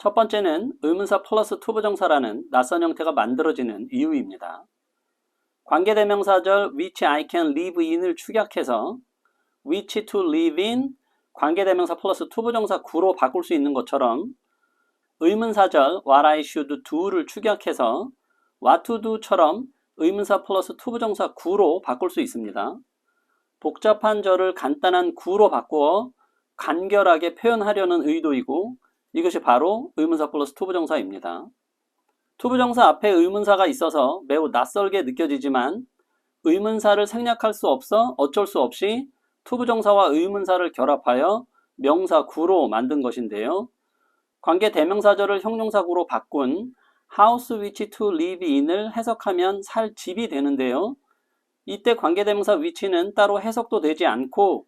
첫 번째는 의문사 플러스 투부정사라는 낯선 형태가 만들어지는 이유입니다. 관계대명사절 which I can live in을 축약해서 which to live in 관계대명사 플러스 투부정사 구로 바꿀 수 있는 것처럼 의문사절 what I should do를 축약해서 what to do처럼 의문사 플러스 투부정사 구로 바꿀 수 있습니다. 복잡한 절을 간단한 구로 바꾸어 간결하게 표현하려는 의도이고 이것이 바로 의문사 플러스 투부정사입니다. 투부정사 앞에 의문사가 있어서 매우 낯설게 느껴지지만 의문사를 생략할 수 없어 어쩔 수 없이 투부정사와 의문사를 결합하여 명사 구로 만든 것인데요. 관계 대명사절을 형용사 구로 바꾼 house which to live in을 해석하면 살 집이 되는데요. 이때 관계 대명사 위치는 따로 해석도 되지 않고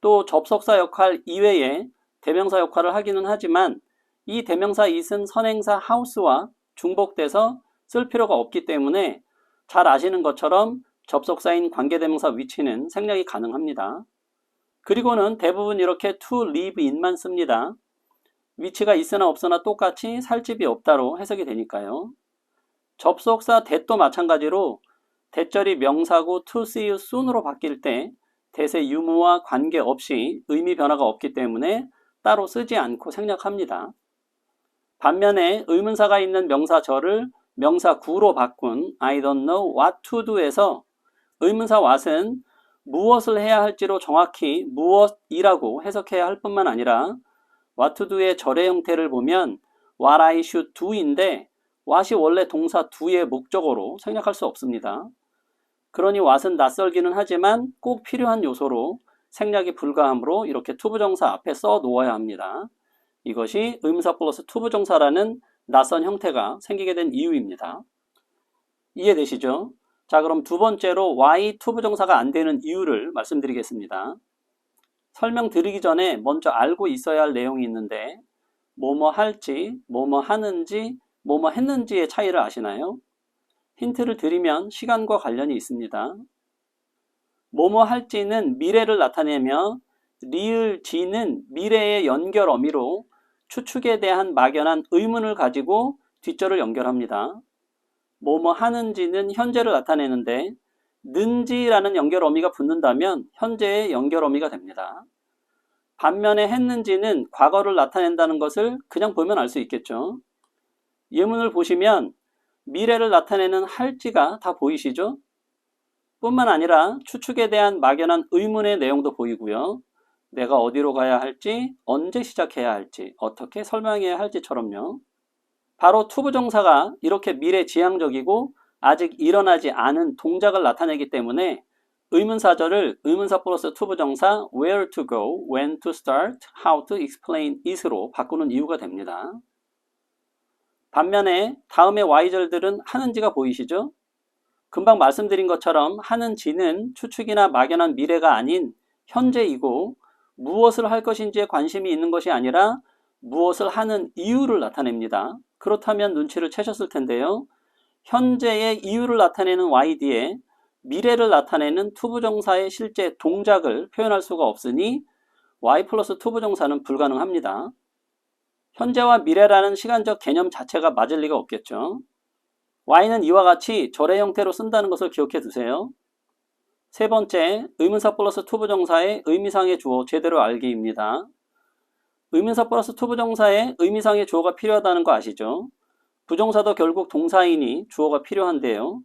또 접속사 역할 이외에 대명사 역할을 하기는 하지만 이 대명사 it은 선행사 house와 중복돼서 쓸 필요가 없기 때문에 잘 아시는 것처럼 접속사인 관계대명사 위치는 생략이 가능합니다. 그리고는 대부분 이렇게 to live in만 씁니다. 위치가 있으나 없으나 똑같이 살 집이 없다로 해석이 되니까요. 접속사 that도 마찬가지로 대절이 명사고 to see you soon으로 바뀔 때 대세 유무와 관계없이 의미 변화가 없기 때문에 따로 쓰지 않고 생략합니다. 반면에 의문사가 있는 명사 절을 명사 구로 바꾼 I don't know what to do에서 의문사 what은 무엇을 해야 할지로 정확히 무엇이라고 해석해야 할 뿐만 아니라 what to do의 절의 형태를 보면 what I should do인데 what이 원래 동사 do의 목적어로 생략할 수 없습니다. 그러니 what은 낯설기는 하지만 꼭 필요한 요소로 생략이 불가하므로 이렇게 투부정사 앞에 써 놓아야 합니다. 이것이 의문사 플러스 투부정사라는 낯선 형태가 생기게 된 이유입니다. 이해되시죠? 자 그럼 두 번째로 why 투부정사가 안 되는 이유를 말씀드리겠습니다. 설명드리기 전에 먼저 알고 있어야 할 내용이 있는데 뭐뭐 할지, 뭐뭐 하는지, 뭐뭐 했는지의 차이를 아시나요? 힌트를 드리면 시간과 관련이 있습니다. 뭐뭐 할지는 미래를 나타내며 리을 지는 미래의 연결 어미로 추측에 대한 막연한 의문을 가지고 뒷절을 연결합니다. 뭐뭐 하는지는 현재를 나타내는데 는지라는 연결 어미가 붙는다면 현재의 연결 어미가 됩니다. 반면에 했는지는 과거를 나타낸다는 것을 그냥 보면 알 수 있겠죠. 예문을 보시면 미래를 나타내는 할지가 다 보이시죠? 뿐만 아니라 추측에 대한 막연한 의문의 내용도 보이고요. 내가 어디로 가야 할지, 언제 시작해야 할지, 어떻게 설명해야 할지처럼요. 바로 투부정사가 이렇게 미래지향적이고 아직 일어나지 않은 동작을 나타내기 때문에 의문사절을 의문사 플러스 투부정사 where to go, when to start, how to explain it으로 바꾸는 이유가 됩니다. 반면에 다음의 y절들은 하는지가 보이시죠? 금방 말씀드린 것처럼 하는 지는 추측이나 막연한 미래가 아닌 현재이고 무엇을 할 것인지에 관심이 있는 것이 아니라 무엇을 하는 이유를 나타냅니다. 그렇다면 눈치를 채셨을 텐데요. 현재의 이유를 나타내는 YD에 미래를 나타내는 투부정사의 실제 동작을 표현할 수가 없으니 Y 플러스 투부정사는 불가능합니다. 현재와 미래라는 시간적 개념 자체가 맞을 리가 없겠죠. Y는 이와 같이 절의 형태로 쓴다는 것을 기억해 두세요. 세 번째, 의문사 플러스 투부정사의 의미상의 주어 제대로 알기입니다. 의문사 플러스 투부정사의 의미상의 주어가 필요하다는 거 아시죠? 부정사도 결국 동사이니 주어가 필요한데요.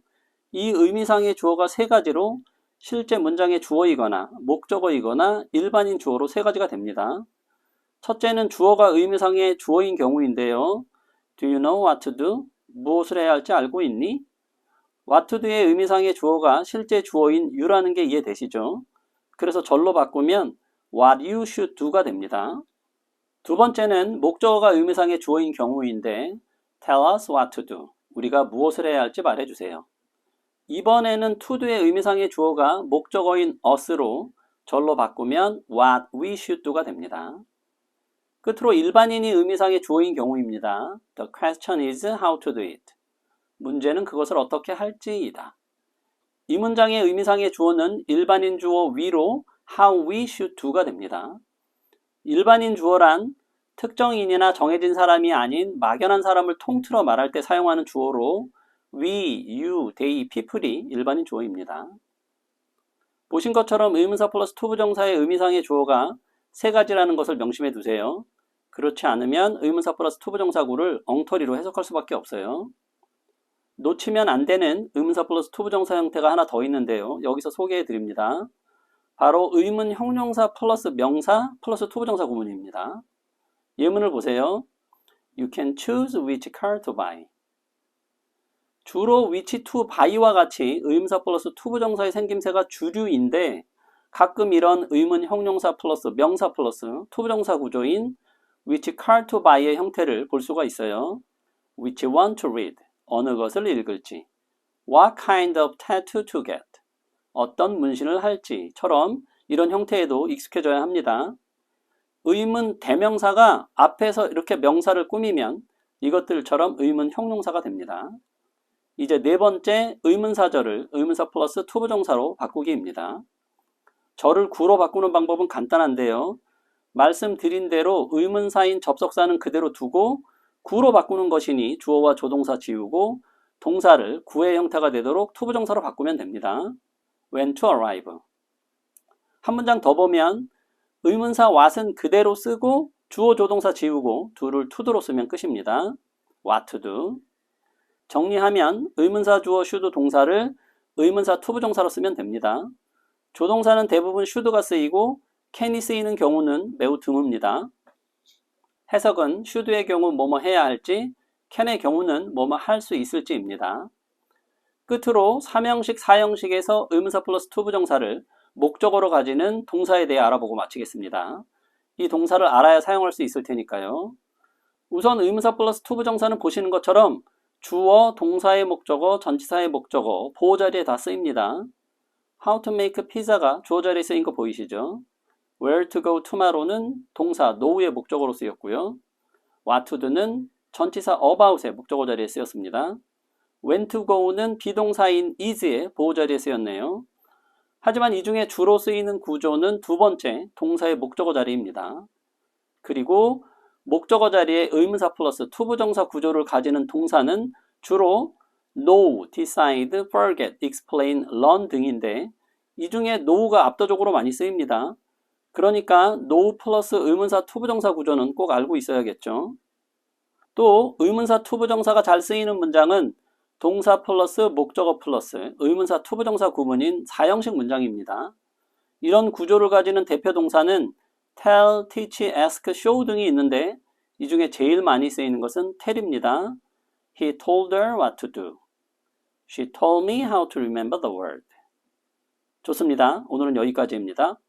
이 의미상의 주어가 세 가지로 실제 문장의 주어이거나 목적어이거나 일반인 주어로 세 가지가 됩니다. 첫째는 주어가 의미상의 주어인 경우인데요. Do you know what to do? 무엇을 해야 할지 알고 있니? what to do의 의미상의 주어가 실제 주어인 you라는 게 이해되시죠? 그래서 절로 바꾸면 what you should do가 됩니다. 두 번째는 목적어가 의미상의 주어인 경우인데 tell us what to do. 우리가 무엇을 해야 할지 말해주세요. 이번에는 to도의 의미상의 주어가 목적어인 us로 절로 바꾸면 what we should do가 됩니다. 끝으로 일반인이 의미상의 주어인 경우입니다. The question is how to do it. 문제는 그것을 어떻게 할지이다. 이 문장의 의미상의 주어는 일반인 주어 위로 how we should do가 됩니다. 일반인 주어란 특정인이나 정해진 사람이 아닌 막연한 사람을 통틀어 말할 때 사용하는 주어로 we, you, they, people이 일반인 주어입니다. 보신 것처럼 의문사 플러스 투부정사의 의미상의 주어가 세 가지라는 것을 명심해 두세요. 그렇지 않으면 의문사 플러스 투부정사구를 엉터리로 해석할 수밖에 없어요. 놓치면 안 되는 의문사 플러스 투부정사 형태가 하나 더 있는데요. 여기서 소개해 드립니다. 바로 의문 형용사 플러스 명사 플러스 투부정사 구문입니다. 예문을 보세요. You can choose which car to buy. 주로 which to buy와 같이 의문사 플러스 투부정사의 생김새가 주류인데 가끔 이런 의문 형용사 플러스 명사 플러스 투부정사 구조인 which car to buy의 형태를 볼 수가 있어요. which one to read. 어느 것을 읽을지. what kind of tattoo to get. 어떤 문신을 할지처럼 이런 형태에도 익숙해져야 합니다. 의문 대명사가 앞에서 이렇게 명사를 꾸미면 이것들처럼 의문 형용사가 됩니다. 이제 네 번째 의문사절을 의문사 플러스 투부정사로 바꾸기입니다. 절을 구로 바꾸는 방법은 간단한데요. 말씀드린 대로 의문사인 접속사는 그대로 두고 구로 바꾸는 것이니 주어와 조동사 지우고 동사를 구의 형태가 되도록 투부정사로 바꾸면 됩니다. when to arrive. 한 문장 더 보면 의문사 what은 그대로 쓰고 주어 조동사 지우고 do를 to도로 쓰면 끝입니다. what to do. 정리하면 의문사 주어 should 동사를 의문사 투부정사로 쓰면 됩니다. 조동사는 대부분 should가 쓰이고 can이 쓰이는 경우는 매우 드뭅니다. 해석은 should의 경우 뭐뭐 해야 할지, can의 경우는 뭐뭐 할 수 있을지입니다. 끝으로 3형식, 4형식에서 의문사 플러스 투부정사를 목적어로 가지는 동사에 대해 알아보고 마치겠습니다. 이 동사를 알아야 사용할 수 있을 테니까요. 우선 의문사 플러스 투부정사는 보시는 것처럼 주어, 동사의 목적어, 전치사의 목적어, 보호 자리에 다 쓰입니다. How to make pizza가 주어 자리에 쓰인 거 보이시죠? Where to go tomorrow는 동사 no의 목적어로 쓰였고요. What to do는 전치사 about의 목적어 자리에 쓰였습니다. When to go는 비동사인 is의 보호 자리에 쓰였네요. 하지만 이 중에 주로 쓰이는 구조는 두 번째 동사의 목적어 자리입니다. 그리고 목적어 자리에 의문사 플러스 투부정사 구조를 가지는 동사는 주로 know, decide, forget, explain, learn 등인데 이 중에 know가 압도적으로 많이 쓰입니다. 그러니까 know 플러스 의문사 투부정사 구조는 꼭 알고 있어야겠죠. 또 의문사 투부정사가 잘 쓰이는 문장은 동사 플러스 목적어 플러스 의문사 투부정사 구문인 4형식 문장입니다. 이런 구조를 가지는 대표 동사는 tell, teach, ask, show 등이 있는데 이 중에 제일 많이 쓰이는 것은 tell입니다. He told her what to do. She told me how to remember the word. 좋습니다. 오늘은 여기까지입니다.